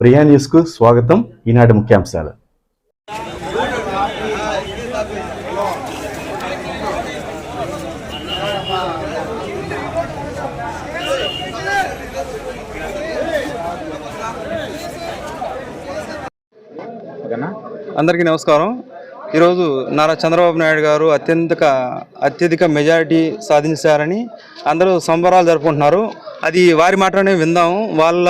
ప్రియా న్యూస్కు స్వాగతం. ఈనాటి ముఖ్యాంశాలు. అందరికీ నమస్కారం. ఈరోజు నారా చంద్రబాబు నాయుడు గారు అత్యంత అత్యధిక మెజారిటీ సాధించారని అందరూ సంబరాలు జరుపుకుంటున్నారు. అది వారి మాటలోనే విందాము వాళ్ళ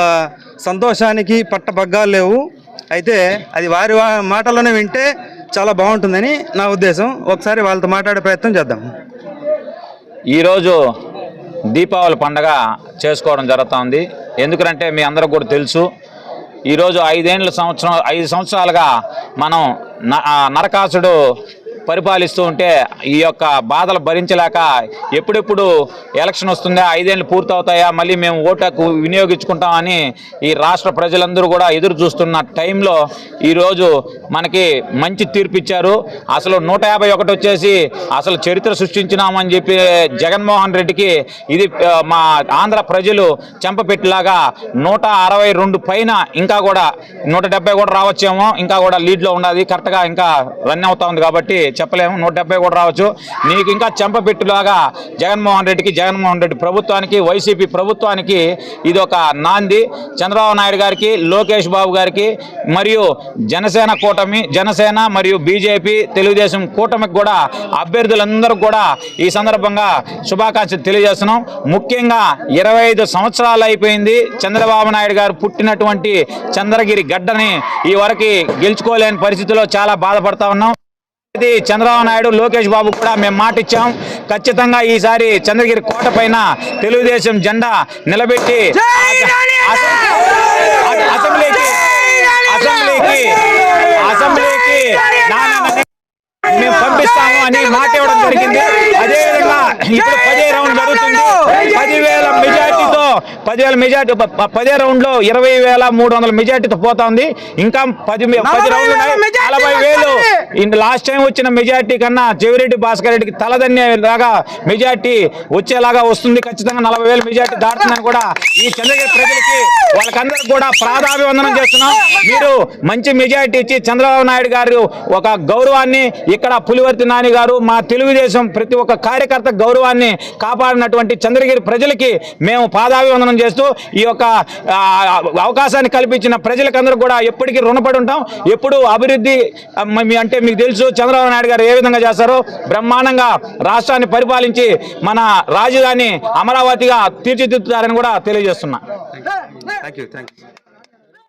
సంతోషానికి పట్టబగ్గాలు లేవు. అయితే అది వారి వా- మాటల్లోనే వింటే చాలా బాగుంటుందని నా ఉద్దేశం. ఒకసారి వాళ్ళతో మాట్లాడే ప్రయత్నం చేద్దాం. ఈరోజు దీపావళి పండగ చేసుకోవడం జరుగుతుంది. ఎందుకంటే మీ అందరికి కూడా తెలుసు ఈరోజు ఐదేండ్ల సంవత్సరం ఐదు సంవత్సరాలుగా మనం న- నరకాసుడు పరిపాలిస్తూ ఉంటే ఈ యొక్క బాధలు భరించలేక ఎప్పుడెప్పుడు ఎలక్షన్ వస్తుందా ఐదేళ్ళు పూర్తవుతాయా మళ్ళీ మేము ఓటకు వినియోగించుకుంటామని ఈ రాష్ట్ర ప్రజలందరూ కూడా ఎదురు చూస్తున్న టైంలో ఈరోజు మనకి మంచి తీర్పు ఇచ్చారు. అసలు నూట యాభై ఒకటి వచ్చేసి అసలు చరిత్ర సృష్టించినామని చెప్పి జగన్మోహన్ రెడ్డికి ఇది మా ఆంధ్ర ప్రజలు చెంపపెట్టిలాగా నూట అరవై రెండు పైన ఇంకా కూడా నూట డెబ్బై కూడా రావచ్చేమో ఇంకా కూడా లీడ్లో ఉన్నది కరెక్ట్గా ఇంకా రన్ అవుతా ఉంది కాబట్టి చెప్పలేము. నూట కూడా రావచ్చు. నీకు ఇంకా చెంపపెట్టులాగా జగన్మోహన్ రెడ్డికి జగన్మోహన్ రెడ్డి ప్రభుత్వానికి వైసీపీ ప్రభుత్వానికి ఇది ఒక నాంది. చంద్రబాబు నాయుడు గారికి లోకేష్ బాబు గారికి మరియు జనసేన కూటమి జనసేన మరియు బీజేపీ తెలుగుదేశం కూటమికి కూడా అభ్యర్థులందరూ కూడా ఈ సందర్భంగా శుభాకాంక్షలు తెలియజేస్తున్నాం. ముఖ్యంగా ఇరవై ఐదు సంవత్సరాలు అయిపోయింది. చంద్రబాబు నాయుడు గారు పుట్టినటువంటి చంద్రగిరి గడ్డని ఈ వరకు గెలుచుకోలేని పరిస్థితిలో చాలా బాధపడతా ఉన్నాం. ఇది చంద్రబాబు నాయుడు లోకేష్ బాబు కూడా మేము మాట ఇచ్చాం. ఖచ్చితంగా ఈసారి చంద్రగిరి కోట పైన తెలుగుదేశం జెండా నిలబెట్టి అసెంబ్లీకి అసెంబ్లీకి అసెంబ్లీకి నాన్న మేము పంపిస్తాము అని మాట ఇవ్వడం జరిగింది. అదేవిధంగా ఇప్పుడు పదే రౌండ్ జరుగుతుంది. పదివేల మెజార్టీతో పదివేల మెజార్టీ పదే రౌండ్లో ఇరవై వేల మూడు వందల మెజార్టీతో పోతా ఉంది. ఇంకా పది పది రౌండ్లు ఉన్నాయి లాస్ట్ టైం వచ్చిన మెజార్టీ కన్నా జవిరెడ్డి భాస్కర్ రెడ్డికి తలదన్నేలాగా మెజార్టీ వచ్చేలాగా వస్తుంది. ఖచ్చితంగా నలభై వేల మెజార్టీ దాటుతుందని కూడా ఈ చంద్రగిరి ప్రజలకి వాళ్ళకందరూ కూడా ప్రాధాభివందనం చేస్తున్నాం. మీరు మంచి మెజార్టీ ఇచ్చి చంద్రబాబు నాయుడు గారు ఒక గౌరవాన్ని ఇక్కడ పులివర్తి నాని గారు మా తెలుగుదేశం ప్రతి ఒక్క కార్యకర్త గౌరవాన్ని కాపాడినటువంటి చంద్రగిరి ప్రజలకి మేము పాదాభివందనం చేస్తూ ఈ యొక్క అవకాశాన్ని కల్పించిన ప్రజలకందరూ కూడా ఎప్పటికీ రుణపడి ఉంటాం. ఎప్పుడు అభివృద్ధి అంటే మీకు తెలుసు చంద్రబాబు నాయుడు గారు ఏ విధంగా చేస్తారో బ్రహ్మాండంగా రాష్ట్రాన్ని పరిపాలించి మన రాజధాని అమరావతిగా తీర్చిదిద్దుతారని కూడా తెలియజేస్తున్నా. Thank you thank you